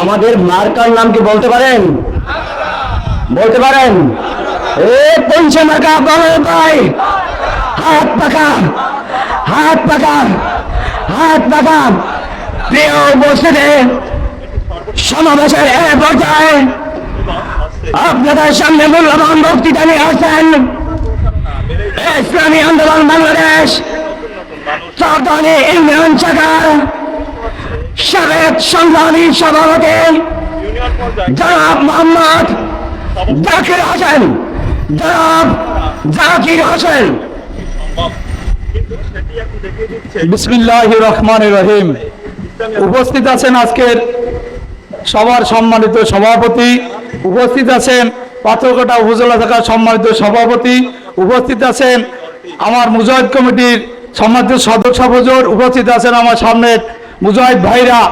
আমাদের মার্কার নাম কি বলতে পারেন? বলতে পারেন? এ পঞ্চে মার্কা বলে ভাই হাত পাকা হাত পাকা হাত পাকা প্রিয় উপস্থিতি, সমাবেশের এ পর্যায়ে আপনাদের সামনে মূল্যবান বক্তৃতা নিয়ে আসেন ইসলামী আন্দোলন বাংলাদেশ চৌধুরী ইমরান সাবেক সংগ্রামী সভাপতি জনাব মোহাম্মদ জাকির হোসেন। জনাব জাকির হোসেন। বিসমিল্লাহ রহমান রহিম। উপস্থিত আছেন আজকের সবার সম্মানিত সভাপতি। উপস্থিত আছেন পাথরঘাটা উপজেলা শাখার সম্মানিত সভাপতি। উপস্থিত আছেন আমার মুজাহিদ কমিটির সম্মানিত সদস্য উপস্থিত আছেন আমার সামনে মুজাহিদ ভাইরা,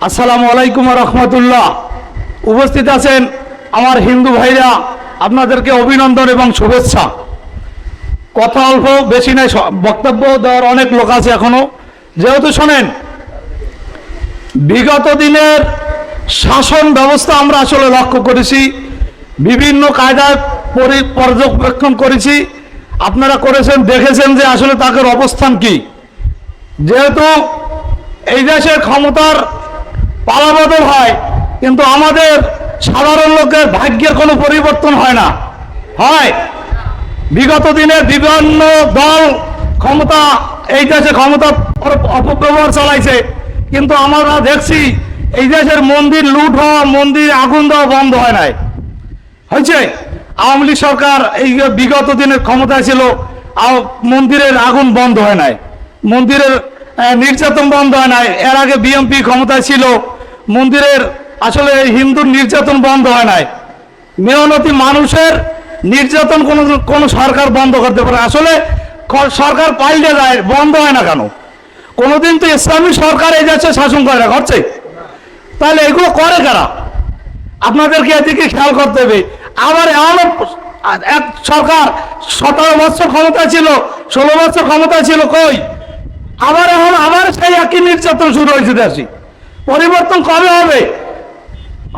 আসসালামু আলাইকুম রহমতুল্লাহ। উপস্থিত আছেন আমার হিন্দু ভাইরা, আপনাদেরকে অভিনন্দন এবং শুভেচ্ছা। কথা অল্প, বেশি নাই বক্তব্য দেওয়ার অনেক লোক আছে এখনও। যেহেতু শোনেন, বিগত দিনের শাসন ব্যবস্থা আমরা আসলে লক্ষ্য করেছি, বিভিন্ন কায়দায় পরি- পর্যবেক্ষণ করেছি। আপনারা করেছেন, দেখেছেন যে আসলে তাদের অবস্থান কি। যেহেতু এই দেশের ক্ষমতার পালাবদল হয়, কিন্তু আমাদের সাধারণ লোকের ভাগ্যের কোনো পরিবর্তন হয় না। হয়। বিগত দিনে বিভিন্ন দল ক্ষমতা, এই দেশে ক্ষমতা অপ- অপব্যবহার চালাইছে, কিন্তু আমরা দেখছি এই দেশের মন্দির লুট হওয়া, মন্দির আগুন দেওয়া বন্ধ হয় নাই। হয়েছে? আওয়ামী লীগ সরকার এই বিগত দিনের ক্ষমতায় ছিল মন্দিরের আগুন বন্ধ হয় নাই। মন্দিরের নির্যাতন বন্ধ হয় নাই। এর আগে বিএমপি ক্ষমতায় ছিল। মন্দিরের আসলে হিন্দুর নির্যাতন বন্ধ হয় নাই। মেহনতি মানুষের নির্যাতন কোন কোন সরকার বন্ধ করতে পারে। আসলে সরকার পাল্টে যায়, বন্ধ হয় না কেন? কোনোদিন তো ইসলামী সরকার এই যাচ্ছে, শাসন করে না করছে তাহলে এগুলো করে কারা? আপনাদেরকে এদিকে খেয়াল করতে হবে। আবার এমনও এক সরকার সতেরো বছর ক্ষমতা ছিল, ষোলো বছর ক্ষমতা ছিল কই? আবার এখন আবার সেই একই নির্যাতন শুরু হয়েছে দেশে। পরিবর্তন কবে হবে?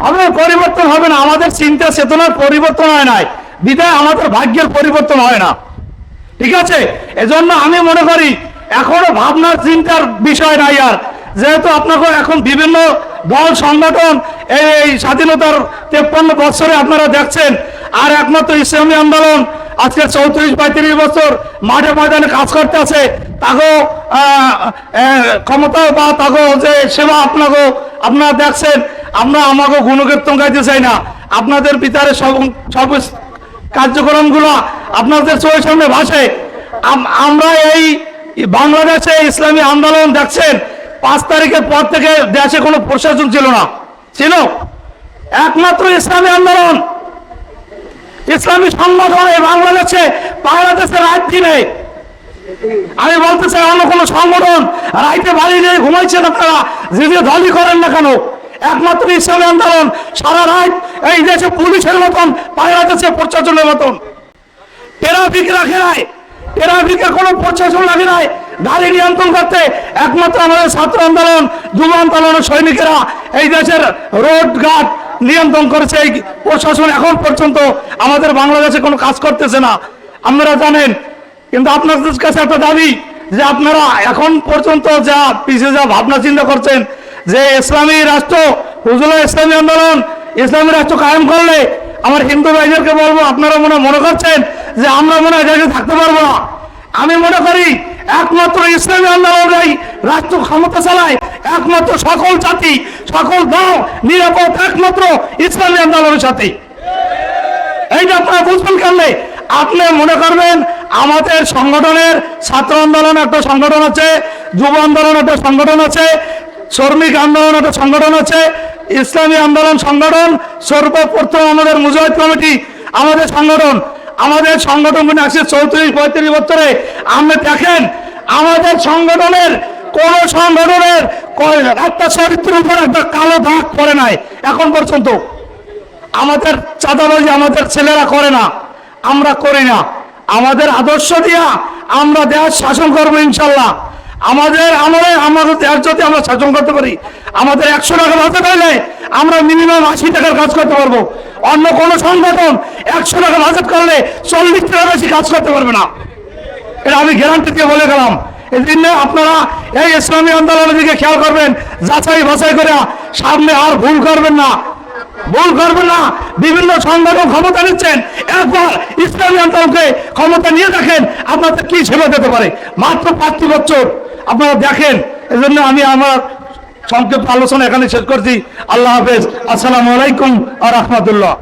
হবে, পরিবর্তন হবে না। আমাদের চিন্তা চেতনার পরিবর্তন হয় নাই। বিদায় আমাদের ভাগ্যের পরিবর্তন হয় না। ঠিক আছে? এজন্য আমি মনে করি, এখনও ভাবনার চিন্তার বিষয় নাই আর। যেহেতু আপনাকে এখন বিভিন্ন দল, সংগঠন, এই স্বাধীনতার তেপ্পান্ন বছরে আপনারা দেখছেন, আর একমাত্র ইসলামী আন্দোলন আজকে চৌত্রিশ পঁয়ত্রিশ বছর মাঠে ময়দানে কাজ করতে আছে। তাকেও ক্ষমতা বা তাকেও যে সেবা আপনাকেও আপনারা দেখছেন, আমরা আমাকে গুণকীর্তন গাইতে চাই না। আপনাদের পিতারের সব সব কার্যক্রমগুলো আপনাদের চোখের সামনে ভাসে। আম- আমরা এই বাংলাদেশে ইসলামী আন্দোলন দেখছেন, পাঁচ তারিখের পর থেকে দেশে কোনো প্রশাসন ছিল না। ছিল? একমাত্র ইসলামী আন্দোলন। ইসলামী সংগঠন এই বাংলাদেশে, বাংলাদেশের রাজ্য নেই। আমি বলতে চাই, অন্য কোনো সংগঠন রাইতে বাড়ি নিয়ে ঘুমাইছেন আপনারা? যদি দলই করেন না কেন? একমাত্র ইসলামী আন্দোলন সারা রাত এই দেশে পুলিশের মতন বাংলাদেশে প্রশাসনের মতন। ট্রাফিক রাখে নাই। ট্রাফিকের কোনো প্রশাসন রাখে নাই। গাড়ি নিয়ন্ত্রণ করতে একমাত্র আমাদের ছাত্র আন্দোলন, যুব আন্দোলনের সৈনিকেরা এই দেশের রোড ঘাট নিয়ন্ত্রণ করেছে। এই প্রশাসন এখন পর্যন্ত আমাদের বাংলাদেশে কোনো কাজ করতেছে না। আপনারা জানেন কিন্তু আপনাদের কাছে একটা দাবি যে আপনারা এখন পর্যন্ত যা পিছিয়ে যা ভাবনা চিন্তা করছেন যে ইসলামী রাষ্ট্র হুজুল ইসলামী আন্দোলন, ইসলামী রাষ্ট্র কায়েম করলে আমার হিন্দু ভাইদেরকে বলব, আপনারা মনে মনে করছেন যে আমরা মনে হয় থাকতে পারব না। আমি মনে করি একমাত্র ইসলামী আন্দোলনরাই রাষ্ট্র ক্ষমতা চালায়, একমাত্র সকল জাতি, সকল দল, নিরাপদ একমাত্র ইসলামী আন্দোলনের সাথে। এইটা আপনারা বুঝবেন কেমনে? আপনি মনে করবেন আমাদের সংগঠনের ছাত্র আন্দোলন একটা সংগঠন আছে, যুব আন্দোলন একটা সংগঠন আছে, শ্রমিক আন্দোলন একটা সংগঠন আছে, ইসলামী আন্দোলন সংগঠন, সর্বপ্রথম আমাদের মুজাহিদ কমিটি, আমাদের সংগঠন, আমাদের সংগঠনগুলি আছে চৌত্রিশ, পঁয়ত্রিশ বছরে। আপনি দেখেন, আমাদের সংগঠনের কোন সংগঠনের একটা চরিত্রের উপর একটা কালো দাগ পড়ে নাই, এখন পর্যন্ত। আমাদের চাঁদাবাজি আমাদের ছেলেরা করে না, আমরা করি না। আমাদের আদর্শ দিয়া আমরা দেশ শাসন করব ইনশাল্লাহ। আমাদের আমলে আমাদের দেশ যদি আমরা শাসন করতে পারি, আমাদের একশো টাকা বাঁচতে পারলে আমরা মিনিমাম আশি টাকার কাজ করতে পারব। অন্য কোনো সংগঠন একশো টাকা বাজেট করলে চল্লিশ টাকা বেশি কাজ করতে পারবে না। এটা আমি গ্যারান্টি দিয়ে বলে গেলাম। এই জন্য আপনারা এই ইসলামী আন্দোলনের দিকে খেয়াল করবেন যাচাই বাছাই করে সামনে আর ভুল করবেন না। ভুল করবেন না। বিভিন্ন সংগঠন ক্ষমতা নিচ্ছেন। একবার ইসলামী আন্দোলনকে ক্ষমতা নিয়ে দেখেন, আপনাদের কি সেবা দিতে পারে। মাত্র পাঁচটি বছর। আপনারা দেখেন, এজন্য জন্য আমি আমার সংক্ষিপ্ত আলোচনা এখানে শেষ করছি। আল্লাহ হাফেজ। আসসালামু আলাইকুম আ রহমতুল্লাহ।